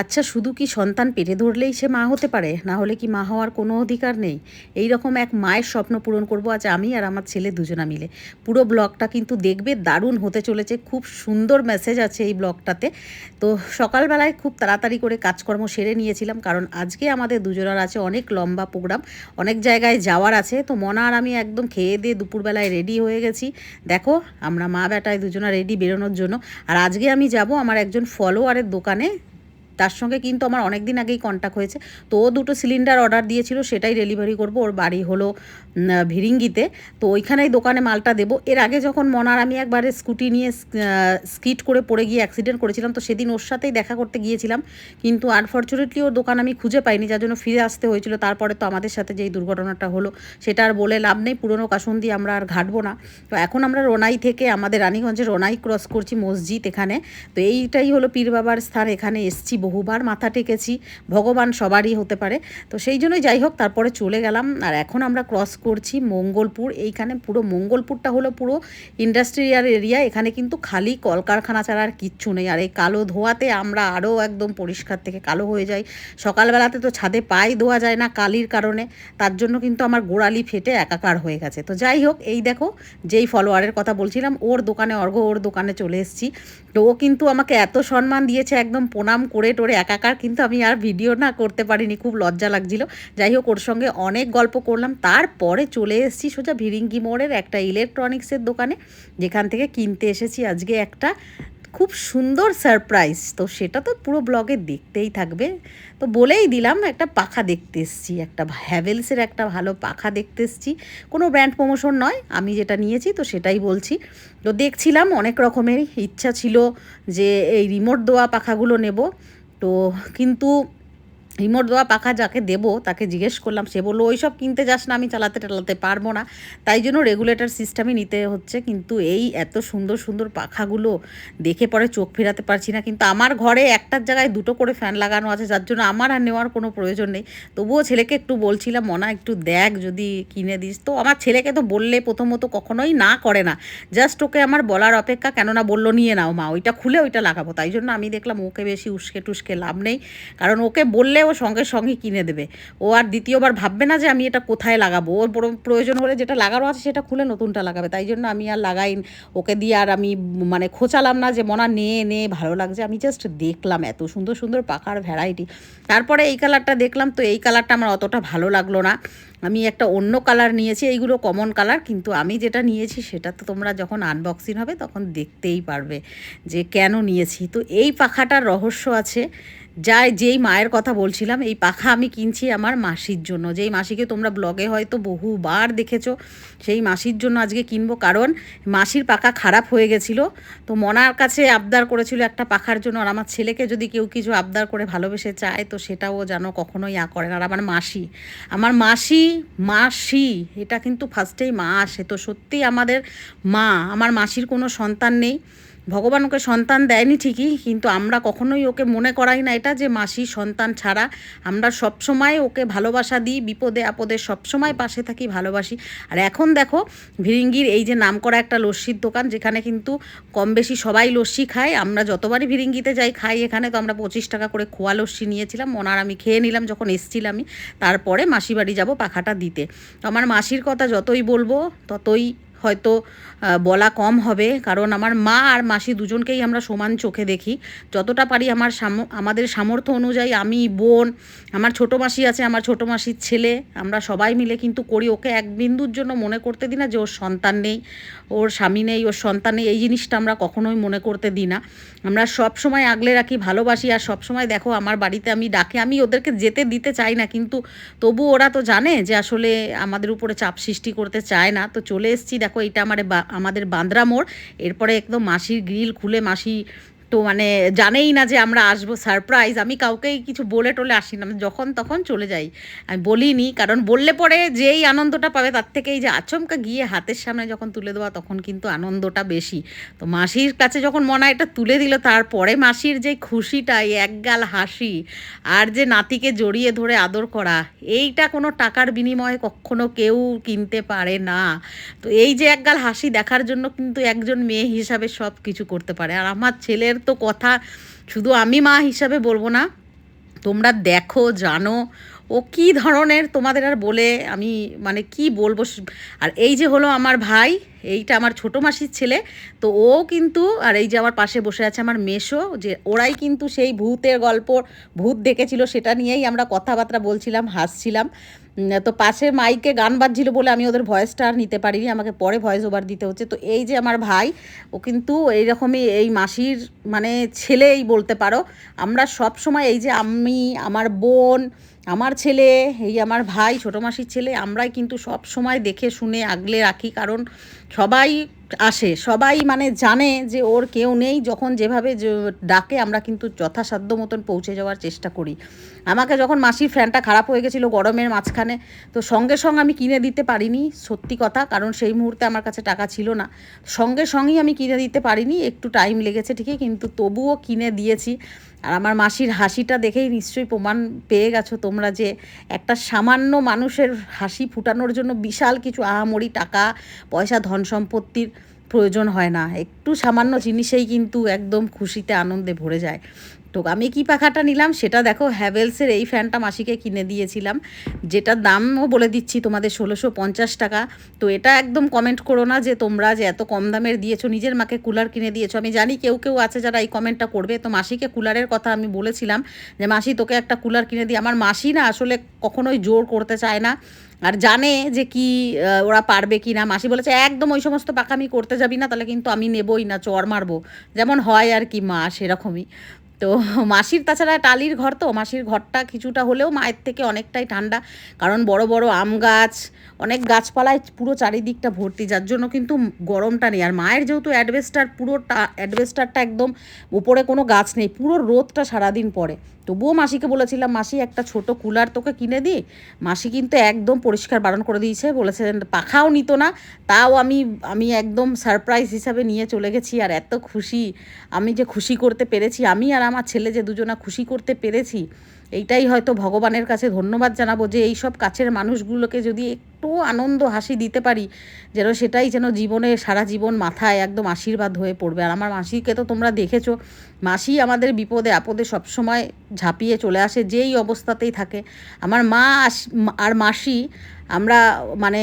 আচ্ছা শুধু কি সন্তান পেটে ধরলেই সে মা হতে পারে? না হলে কি মা হওয়ার কোনো অধিকার নেই? এই রকম এক মায়ের স্বপ্ন পূরণ করব আজ আমি আর আমার ছেলে দুজনা মিলে। পুরো ব্লগটা কিন্তু দেখবে দারুণ হতে চলেছে। খুব সুন্দর মেসেজ আছে এই ব্লগটাতে। তো সকালবেলায় খুব তাড়াতাড়ি করে কাজকর্ম সেরে নিয়েছিলাম কারণ আজকে আমাদের দুজনার আছে অনেক লম্বা প্রোগ্রাম অনেক জায়গায় যাওয়ার আছে। তো মনা আর আমি একদম খেয়ে দিয়ে দুপুরবেলায় রেডি হয়ে গেছি। দেখো, আমরা মা বেটায় দুজনা রেডি বেরোনোর জন্য। আর আজকে আমি যাব আমার একজন ফলোয়ারের দোকানে। তার সঙ্গে কিন্তু আমার অনেক দিন আগেই কন্ট্যাক্ট হয়েছে। তো ও দুটো সিলিন্ডার অর্ডার দিয়েছিল, সেটাই ডেলিভারি করব। ওর বাড়ি হলো ভিরিঙ্গিতে। তো ওইখানেই দোকানে মালটা দেবো। এর আগে যখন মনার আমি একবারে স্কুটি নিয়ে স্কিট করে পড়ে গিয়ে অ্যাক্সিডেন্ট করেছিলাম, তো সেদিন ওর সাথেই দেখা করতে গিয়েছিলাম। কিন্তু আনফর্চুনেটলি ওর দোকান আমি খুঁজে পাইনি, যার জন্য ফিরে আসতে হয়েছিল। তারপরে তো আমাদের সাথে যেই দুর্ঘটনাটা হলো, সেটা আর বলে লাভ নেই। পুরনো কাসুন্দি আমরা আর ঘাটবো না। তো এখন আমরা রোনাই থেকে আমাদের রানীগঞ্জে রোনাই ক্রস করছি মসজিদ এখানে। তো এইটাই হলো পীর বাবার স্থান, এখানে এসছি বহুবার মাথা টেকেছি, ভগবান সবারই হতে পারে। তো সেই জন্যই যাই হোক, তারপরে চলে গেলাম। আর এখন আমরা ক্রস করছি মঙ্গলপুর। এইখানে পুরো মঙ্গলপুরটা হলো পুরো ইন্ডাস্ট্রিয়াল এরিয়া এখানে কিন্তু খালি কলকারখানা ছাড়া আর কিচ্ছু নেই। আর এই কালো ধোয়াতে আমরা আরও একদম পরিষ্কার থেকে কালো হয়ে যাই। সকালবেলাতে তো ছাদে পাই ধোয়া যায় না কালির কারণে। তার জন্য কিন্তু আমার গোড়ালি ফেটে একাকার হয়ে গেছে। তো যাই হোক, এই দেখো, যেই ফলোয়ারের কথা বলছিলাম, ওর দোকানে অর্ঘ ওর দোকানে চলে এসেছি। তো ও কিন্তু আমাকে এত সম্মান দিয়েছে একদম প্রণাম করে টোরে একাকার, কিন্তু আমি আর ভিডিও না করতে পারিনি, খুব লজ্জা লাগছিল। যাই হোক, ওর সঙ্গে অনেক গল্প করলাম। তারপরে চলে এসেছি সোজা ভিরিঙ্গি মোড়ের একটা ইলেকট্রনিক্সের দোকানে, যেখান থেকে কিনতে এসেছি আজকে একটা খুব সুন্দর সারপ্রাইজ তো সেটা তো পুরো ব্লগে দেখতেই থাকবে। তো বলেই দিলাম, একটা পাখা দেখতে এসছি, একটা হ্যাভেলসের একটা ভালো পাখা দেখতে এসছি। কোনো ব্র্যান্ড প্রমোশন নয়, আমি যেটা নিয়েছি তো সেটাই বলছি। তো দেখছিলাম অনেক রকমের ইচ্ছা ছিল যে এই রিমোট দেওয়া পাখাগুলো নেব। তো কিন্তু রিমোট দেওয়া পাখা যাকে দেবো, তাকে জিজ্ঞেস করলাম, সে বলল ওই সব কিনতে যাস না, আমি চালাতে টালাতে পারব না। তাই জন্য রেগুলেটর সিস্টেমই নিতে হচ্ছে, কিন্তু এই এত সুন্দর সুন্দর পাখাগুলো দেখে পরে চোখ ফেরাতে পারছি না। কিন্তু আমার ঘরে একটার জায়গায় দুটো করে ফ্যান লাগানো আছে, যার জন্য আমার আর নেওয়ার কোনো প্রয়োজন নেই। তবুও ছেলেকে একটু বলছিলাম, মনা, একটু দেখ যদি কিনে দিস। তো আমার ছেলেকে তো বললে প্রথমত কখনোই না করে না। জাস্ট ওকে আমার বলার অপেক্ষা, কেননা বলল, নিয়ে নাও মা, ওইটা খুলে ওইটা লাগাবো। তাই জন্য আমি দেখলাম, ওকে বেশি উস্কে টুস্কে লাভ নেই। কারণ ওকে বললে ও সঙ্গে সঙ্গে কিনে দেবে। ও আর দ্বিতীয়বার ভাববে না যে আমি এটা কোথায় লাগাবো। ওর প্রয়োজন হলে যেটা লাগানো আছে সেটা খুলে নতুনটা লাগাবে। তাই জন্য আমি আর লাগাই ওকে দিয়ে আর আমি মানে খোঁচালাম না যে, মনা, নে নে, ভালো লাগছে। আমি জাস্ট দেখলাম এত সুন্দর সুন্দর পাখার ভ্যারাইটি তারপরে এই কালারটা দেখলাম তো এই কালারটা আমার অতটা ভালো লাগল না। আমি একটা অন্য কালার নিয়েছি, এইগুলো কমন কালার কিন্তু আমি যেটা নিয়েছি সেটা তো তোমরা যখন আনবক্সিং হবে তখন দেখতেই পারবে যে কেন নিয়েছি। তো এই পাখাটার রহস্য আছে যা যেই মায়ের কথা বলছিলাম, এই পাখা আমি কিনছি আমার মাসির জন্য। যেই মাসিকে তোমরা ব্লগে হয়তো বহুবার দেখেছ, সেই মাসির জন্য আজকে কিনবো। কারণ মাসির পাখা খারাপ হয়ে গেছিল। তো মনার কাছে আবদার করেছিল একটা পাখার জন্য। আর আমার ছেলেকে যদি কেউ কিছু আবদার করে ভালোবেসে চায়, তো সেটাও যেন কখনোই আ করে না। আর আমার মাসি আমার মাসি মাসি, এটা কিন্তু ফার্স্টেই মা আসে। তো সত্যিই আমাদের মা, আমার মাসির কোনো সন্তান নেই। ভগবান ওকে সন্তান দেয়নি ঠিকই, কিন্তু আমরা কখনোই ওকে মনে করাই না এটা যে মাসি সন্তান ছাড়া। আমরা সবসময় ওকে ভালোবাসা দিই, বিপদে আপদে সবসময় পাশে থাকি, ভালোবাসি। আর এখন দেখো, ভিরিঙ্গির এই যে নাম করা একটা লস্যির দোকান, যেখানে কিন্তু কম বেশি সবাই লস্যি খায়। আমরা যতবারই ভিরিঙ্গিতে যাই, খাই, এখানে তো আমরা পঁচিশ টাকা করে খোয়া লস্যি নিয়েছিলাম, ওনার আমি খেয়ে নিলাম, যখন এসছিলামই তারপরে মাসি বাড়ি যাব পাখাটা দিতে। আমার মাসির কথা যতই বলব, ততই হয়তো বলা কম হবে। কারণ আমার মা আর মাসি দুজনকেই আমরা সমান চোখে দেখি। যতটা পারি আমার সাম- আমাদের সামর্থ্য অনুযায়ী আমি, বোন, আমার ছোটো মাসি আছে, আমার ছোটো মাসির ছেলে, আমরা সবাই মিলে কিন্তু করি। ওকে এক বিন্দুর জন্য মনে করতে দিই না যে ওর সন্তান নেই, ওর স্বামী নেই, ওর সন্তান নেই। এই জিনিসটা আমরা কখনোই মনে করতে দিই না। আমরা সব সময় আগলে রাখি, ভালোবাসি আর সব সময় দেখো আমার বাড়িতে আমি ডাকে। আমি ওদেরকে যেতে দিতে চাই না, কিন্তু তবু ওরা তো জানে যে আসলে আমাদের উপরে চাপ সৃষ্টি করতে চায় না। তো চলে এসেছি দেখো এটা আমার আমাদের বান্দ্রা মোড়। এরপরে একদম মাসির গ্রিল খুলে মাসি তো মানে জানেই না যে আমরা আসব সারপ্রাইজ আমি কাউকেই কিছু বলে টলে আসি না। যখন তখন চলে যাই। আমি বলিনি, কারণ বললে পরে যেই আনন্দটা পাবে তার থেকেই যে আচমকা গিয়ে হাতের সামনে যখন তুলে দেওয়া তখন কিন্তু আনন্দটা বেশি। তো মাসির কাছে যখন মনে হয় এটা তুলে দিল, তারপরে মাসির যে খুশিটা, এই একগাল হাসি আর যে নাতিকে জড়িয়ে ধরে আদর করা, এইটা কোনো টাকার বিনিময়ে কখনো কেউ কিনতে পারে না। তো এই যে একগাল হাসি দেখার জন্য কিন্তু একজন মেয়ে হিসাবে সব কিছু করতে পারে। আর আমার ছেলের তো কথা শুধু আমি মা হিসাবে বলব না তোমরা দেখো জানো ও কি ধরনের তোমাদের আর বলে আমি মানে কি বলব আর এই যে হলো আমার ভাই, এইটা আমার ছোটো মাসির ছেলে, তো ও কিন্তু, আর এই যে আমার পাশে বসে আছে আমার মেশো যে ওরাই কিন্তু সেই ভূতের গল্প, ভূত দেখেছিল সেটা নিয়েই আমরা কথাবার্তা বলছিলাম, হাসছিলাম। তো পাশে মাইকে গান বাজছিল বলে আমি ওদের ভয়েসটা আর নিতে পারিনি, আমাকে পরে ভয়েস ওভার দিতে হচ্ছে। তো এই যে আমার ভাই, ও কিন্তু এইরকমই এই মাসির মানে ছেলেই বলতে পারো। আমরা সব সময় এই যে আমি, আমার বোন আমার ছেলে, এই আমার ভাই, ছোটো মাসির ছেলে, আমরাই কিন্তু সব সময় দেখে শুনে, আগলে রাখি। কারণ সবাই আসে, সবাই মানে জানে যে ওর কেউ নেই। যখন যেভাবে ডাকে, আমরা কিন্তু যথাসাধ্য মতন পৌঁছে যাওয়ার চেষ্টা করি। আমাকে যখন মাসির ফ্যানটা খারাপ হয়ে গেছিল গরমের মাঝখানে, তো সঙ্গে সঙ্গে আমি কিনে দিতে পারিনি, সত্যি কথা, কারণ সেই মুহূর্তে আমার কাছে টাকা ছিল না। সঙ্গে সঙ্গেই আমি কিনে দিতে পারিনি, একটু টাইম লেগেছে ঠিকই, কিন্তু তবুও কিনে দিয়েছি। আর আমার মাসির হাসিটা দেখেই নিশ্চয়ই প্রমাণ পেয়ে গেছো তোমরা যে একটা সামান্য মানুষের হাসি ফুটানোর জন্য বিশাল কিছু আহামরি টাকা, পয়সা, ধন সম্পত্তির প্রয়োজন হয় না। একটু সামান্য জিনিসেই কিন্তু একদম খুশিতে আনন্দে ভরে যায়। তো আমি কি পাখাটা নিলাম? সেটা দেখো হ্যাভেলসের এই ফ্যানটা মাসিকে কিনে দিয়েছিলাম। যেটার দামও বলে দিচ্ছি তোমাদের, ষোলোশো পঞ্চাশ টাকা। তো এটা একদম কমেন্ট করো না যে তোমরা যে এত কম দামের দিয়েছ, নিজের মাকে কুলার কিনে দিয়েছ। আমি জানি কেউ কেউ আছে যারা এই কমেন্টটা করবে। তো মাসিকে কুলারের কথা আমি বলেছিলাম যে, মাসি, তোকে একটা কুলার কিনে দিই। আমার মাসি না আসলে কখনোই জোর করতে চায় না। আর জানে যে কি ওরা পারবে কি না। মাসি বলেছে, একদম ওই সমস্ত পাকামি করতে যাবি না, তাহলে কিন্তু আমি নেবই না চর মারবো। যেমন হয় আর কি মা, সেরকমই। তো মাসির তাছাড়া টালির ঘর তো, মাসির ঘরটা কিছুটা হলেও মায়ের থেকে অনেকটাই ঠান্ডা, কারণ বড় বড় আম গাছ, অনেক গাছপালায় পুরো চারিদিকটা ভর্তি, যার জন্য কিন্তু গরমটা নেই। আর মায়ের যেহেতু অ্যাডভেস্টার পুরোটা অ্যাডভেস্টারটা একদম উপরে কোনো গাছ নেই, পুরো রোদটা সারাদিন পড়ে। তবুও মাসিকে বলেছিলাম, মাসি, একটা ছোট কুলার তোকে কিনে দিই মাসি কিন্তু একদম পরিষ্কার বারণ করে দিয়েছে বলেছে পাখাও নিত না, তাও আমি আমি একদম সারপ্রাইজ হিসাবে নিয়ে চলে গেছি আর এত খুশি। আমি যে খুশি করতে পেরেছি, আমি আর আমার ছেলে যে দুজনা খুশি করতে পেরেছি, এইটাই হয়তো ভগবানের কাছে ধন্যবাদ জানাব যে এই সব কাছের মানুষগুলোকে যদি একটু আনন্দ, হাসি দিতে পারি যেন সেটাই যেন জীবনে সারা জীবন মাথায় একদম আশীর্বাদ হয়ে পড়বে। আর আমার মাসিকে তো তোমরা দেখেছ, মাসি আমাদের বিপদে, আপদে সবসময় ঝাঁপিয়ে চলে আসে, যেই অবস্থাতেই থাকে। আমার মা আর মাসি আমরা মানে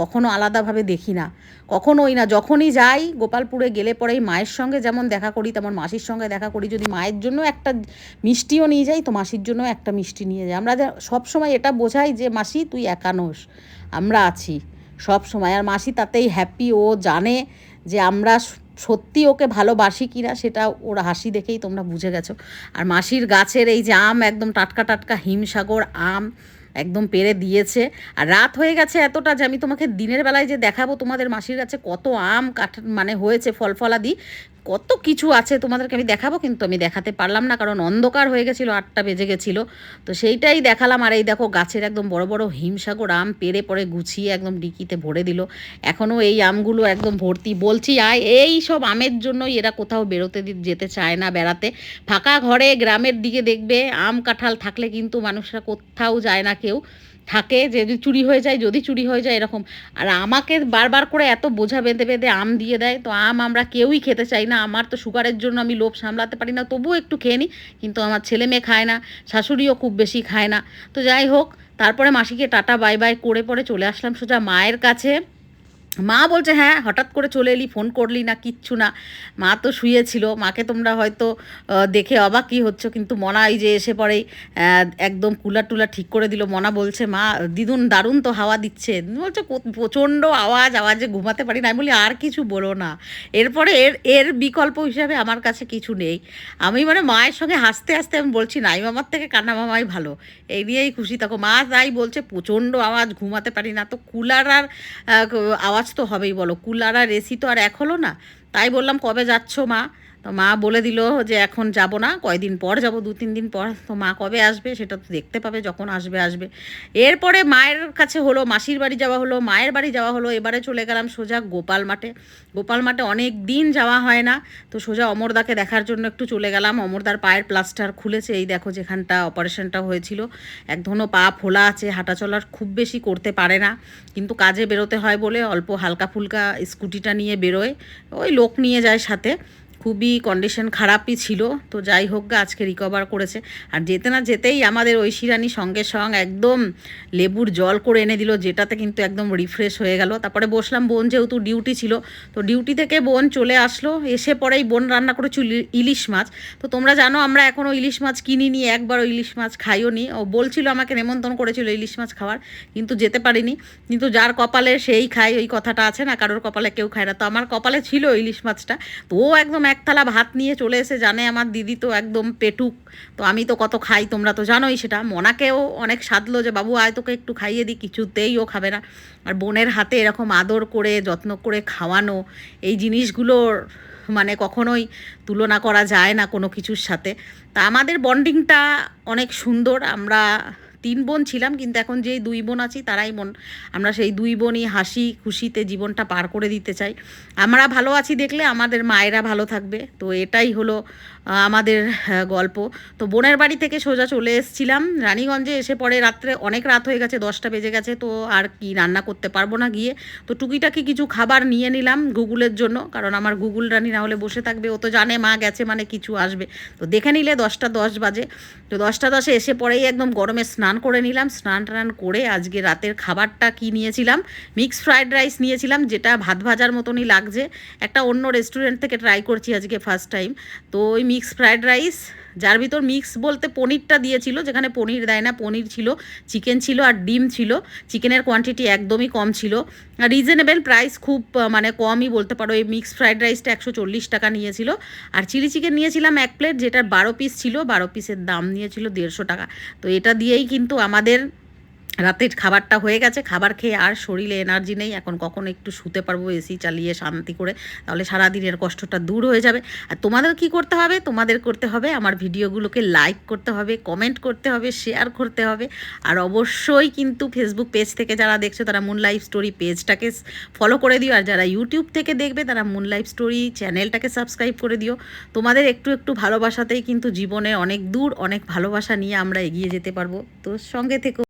কখনো আলাদাভাবে দেখি না, কখনোই না। যখনই যাই, গোপালপুরে গেলে পরেই মায়ের সঙ্গে যেমন দেখা করি, তেমন মাসির সঙ্গে দেখা করি। যদি মায়ের জন্য একটা মিষ্টিও নিয়ে যাই, তো মাসির জন্য একটা মিষ্টি নিয়ে যাই। আমরা সবসময় এটা বোঝাই যে, মাসি, তুই একানোস আমরা আছি। সব সময়। আর মাসি তাতেই হ্যাপি ও জানে যে আমরা সত্যি ওকে ভালোবাসি কিনা, সেটা ওর হাসি দেখেই তোমরা বুঝে গেছো। আর মাসির গাছের এই যে আম, একদম টাটকা টাটকা হিমসাগর আম একদম পেরে দিয়েছে। আর রাত হয়ে গেছে এতটা যে আমি তোমাকে দিনের বেলায় যে দেখাবো তোমাদের মাসির কাছে কত আম কাঠ মানে হয়েছে ফল ফলাদি কত কিছু আছে তোমাদেরকে আমি দেখাবো, কিন্তু আমি দেখাতে পারলাম না, কারণ অন্ধকার হয়ে গেছিল, আটটা বেজে গেছিল। তো সেইটাই দেখালাম, আর এই দেখো গাছের একদম বড় বড় হিমসাগর আম পেরে পরে গুছিয়ে একদম ডিকিতে ভরে দিল। এখনও এই আমগুলো একদম ভর্তি। বলছি, আয়, এই সব আমের জন্যই এরা কোথাও বেরোতে যেতে চায় না বেড়াতে। ফাঁকা ঘরে গ্রামের দিকে দেখবে, আম কাঁঠাল থাকলে কিন্তু মানুষরা কোথাও যায় না কেউ। থাকে যে যদি চুরি হয়ে যায়, যদি চুরি হয়ে যায় এরকম। আর আমাকে বারবার করে এত বোঝা বেঁধে বেঁধে আম দিয়ে দেয়। তো আম আমরা কেউই খেতে চাই না। আমার তো সুগারের জন্য আমি লোভ সামলাতে পারি না। তবুও একটু খেয়ে নিই। কিন্তু আমার ছেলে মেয়ে খায় না, শাশুড়িও খুব বেশি খায় না। তো যাই হোক, তারপরে মাসিকে টাটা বাই বাই করে পরে চলে আসলাম সোজা মায়ের কাছে। মা বলছে হ্যাঁ হঠাৎ করে চলে এলি ফোন করলি না কিচ্ছু না। মা তো শুয়েছিল মাকে তোমরা হয়তো দেখে অবাক কী হচ্ছে কিন্তু মনা এই যে এসে পরেই একদম কুলার টুলার ঠিক করে দিল। মনা বলছে মা দিদুন দারুণ তো হাওয়া দিচ্ছে। বলছে প্রচণ্ড আওয়াজ আওয়াজে ঘুমাতে পারি না। আমি বলি আর কিছু বলো না। এরপরে এর এর বিকল্প হিসাবে আমার কাছে কিছু নেই। আমি মানে মায়ের সঙ্গে হাসতে হাসতে আমি বলছি নাই মামার থেকে কান্না মামাই ভালো। এই নিয়েই খুশি থাকো। মা তাই বলছে প্রচণ্ড আওয়াজ ঘুমাতে পারি না। তো কুলার আর আহ, আওয়াজ তো হবেই বলো। কুলার আর এসি তো আর এক হলো না। তাই বললাম, কবে যাচ্ছ মা? তো মা বলে দিল যে এখন যাব না, কয়দিন পর যাব, দু, তিন দিন পর। তো মা কবে আসবে সেটা তো দেখতে পাবে, যখন আসবে আসবে। এরপরে মায়ের কাছে হলো, মাসির বাড়ি যাওয়া হলো, মায়ের বাড়ি যাওয়া হলো, এবারে চলে গেলাম সোজা গোপাল মাঠে। গোপাল মাঠে অনেক দিন যাওয়া হয় না, তো সোজা অমরদাকে দেখার জন্য একটু চলে গেলাম। অমরদার পায়ের প্লাস্টার খুলেছে, এই দেখো যেখানটা অপারেশনটা হয়েছিল। এক ধরনের পা ফোলা আছে, হাঁটা চলার খুব বেশি করতে পারে না, কিন্তু কাজে বেরোতে হয় বলে অল্প হালকা ফুলকা স্কুটিটা নিয়ে বেরোয়। ওই লোক নিয়ে যায় সাথে। খুবই কন্ডিশন খারাপই ছিল। তো যাই হোক গা, আজকে রিকভার করেছে। আর যেতে না যেতেই আমাদের ঐশী রানী সঙ্গে সঙ্গ একদম লেবুর জল করে এনে দিল, যেটাতে কিন্তু একদম রিফ্রেশ হয়ে গেল। তারপরে বসলাম, বোন যেহেতু ডিউটি ছিল, তো ডিউটি থেকে বোন চলে আসলো। এসে পরেই বোন রান্না করেছিল ইলি- ইলিশ মাছ। তো তোমরা জানো, আমরা এখনও ইলিশ মাছ কিনিনি, একবারও ইলিশ মাছ খাইও নি ও বলছিল আমাকে নেমন্তন্ন করেছিল ইলিশ মাছ খাওয়ার, কিন্তু যেতে পারিনি। কিন্তু যার কপালে সেই খায়, ওই কথাটা আছে না, কারোর কপালে কেউ খায় না। তো আমার কপালে ছিল ইলিশ মাছটা। তো ও একদম এক থালা ভাত নিয়ে চলে এসে জানে আমার দিদি তো একদম পেটুক। তো আমি তো কত খাই, তোমরা তো জানোই সেটা। মনাকেও অনেক সাধলো যে, বাবু, আয় তোকে একটু খাইয়ে দিই, কিছুতেই ও খাবে না। আর বোনের হাতে এরকম আদর করে, যত্ন করে খাওয়ানো, এই জিনিসগুলোর মানে কখনোই তুলনা করা যায় না কোনো কিছুর সাথে। তা আমাদের বন্ডিংটা অনেক সুন্দর, আমরা তিন বোন ছিলাম কিন্তু এখন যেই দুই বোন আছি তারাই বোন। আমরা সেই দুই বোনই হাসি খুশিতে জীবনটা পার করে দিতে চাই। আমরা ভালো আছি দেখলে আমাদের মায়েরা ভালো থাকবে। তো এটাই হলো আমাদের আহ, গল্প। তো বোনের বাড়ি থেকে সোজা চলে এসেছিলাম। রানীগঞ্জে এসে পরে রাত্রে অনেক রাত হয়ে গেছে দশটা বেজে গেছে তো আর কি রান্না করতে পারব না গিয়ে। তো টুকিটাকি কিছু খাবার নিয়ে নিলাম গুগলের জন্য কারণ আমার গুগল রানী না হলে বসে থাকবে ও তো জানে মা গেছে মানে কিছু আসবে। তো দেখে নিলে দশটা দশ বাজে। তো দশটা দশে এসে পরেই একদম গরমে স্নান করে নিলাম, স্নান টান করে আজকে রাতের খাবারটা কি নিয়েছিলাম? মিক্স ফ্রায়েড রাইস নিয়েছিলাম, যেটা ভাত ভাজার মতনই লাগছে। একটা অন্য রেস্টুরেন্ট থেকে ট্রাই করছি আজকে ফার্স্ট টাইম তো ওই মিক্স ফ্রায়েড রাইস যার ভিতর মিক্স বলতে পনিরটা দিয়েছিল, যেখানে পনির দেয় না, পনির ছিল চিকেন ছিল আর ডিম ছিল। চিকেনের কোয়ান্টিটি একদমই কম ছিল। রিজনেবল প্রাইস খুব মানে কমই বলতে পারো। এই মিক্স ফ্রাইড রাইসটা একশো চল্লিশ টাকা নিয়েছিল। আর চিলি চিকেন নিয়েছিলাম এক প্লেট যেটার বারো পিস ছিল, বারো পিসের দাম নিয়েছিল দেড়শো টাকা। তো এটা দিয়েই কিন্তু আমাদের রাতের খাবারটা হয়ে গেছে, খাবার খেয়ে আর শরীরে এনার্জি নেই, এখন কখন একটু শুতে পারব এসি চালিয়ে শান্তি করে, তাহলে সারাদিনের কষ্টটা দূর হয়ে যাবে। আর তোমাদের কি করতে হবে? তোমাদের করতে হবে আমার ভিডিওগুলোকে লাইক করতে হবে কমেন্ট করতে হবে শেয়ার করতে হবে। আর অবশ্যই কিন্তু ফেসবুক পেজ থেকে যারা দেখছ, তারা মুন লাইফ স্টোরি পেজটাকে ফলো করে দিও। আর যারা ইউটিউব থেকে দেখবে, তারা মুন লাইফ স্টোরি চ্যানেলটাকে সাবস্ক্রাইব করে দিও। তোমাদের একটু একটু ভালোবাসাতেই কিন্তু জীবনে অনেক দূর, অনেক ভালোবাসা নিয়ে আমরা এগিয়ে যেতে পারব। তো সঙ্গে থেকে।